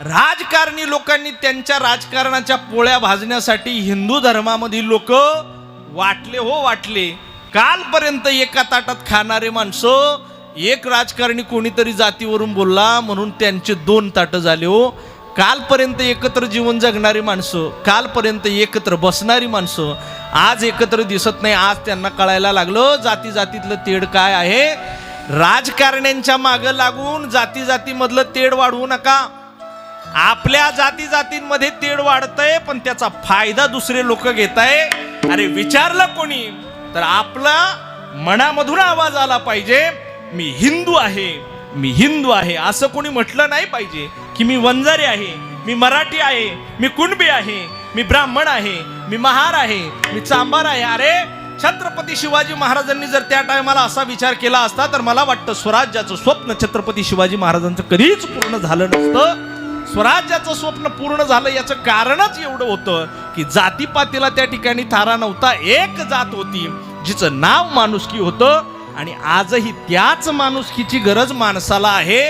राजकारणी लोकांनी त्यांच्या राजकारणाच्या पोळ्या भाजण्यासाठी हिंदू धर्मामधील लोक वाटले हो वाटले. कालपर्यंत एका ताटात खाणारे माणसं एक राजकारणी कोणीतरी जातीवरून बोलला म्हणून त्यांचे दोन ताटं झाले हो. कालपर्यंत एकत्र जीवन जगणारी माणसं कालपर्यंत एकत्र बसणारी माणसं आज एकत्र दिसत नाही आज त्यांना कळायला लागलं जाती जातीतलं तेढ काय आहे? राजकारण्यांच्या मागं लागून जाती जातीमधलं तेढ वाढवू नका. आपल्या जाती जातींमध्ये तेढ वाढतंय पण त्याचा फायदा दुसरे लोक घेत आहे अरे विचारलं कोणी तर आपला मनामधून आवाज आला पाहिजे मी हिंदू आहे मी हिंदू आहे. असं कोणी म्हटलं नाही पाहिजे की मी वंजारी आहे मी मराठी आहे मी कुणबी आहे मी ब्राह्मण आहे मी महार आहे मी चांबार आहे. अरे छत्रपती शिवाजी महाराजांनी जर त्या टायमाला असा विचार केला असता तर मला वाटतं स्वराज्याचं स्वप्न छत्रपती शिवाजी महाराजांचं कधीच पूर्ण झालं नसतं. स्वराज्याचं स्वप्न पूर्ण झालं याचं कारणच एवढं होतं की जातीपातीला त्या ठिकाणी थारा नव्हता. एक जात होती जिचं नाव माणुसकी होतं आणि आजही त्याच माणुसकीची गरज माणसाला आहे.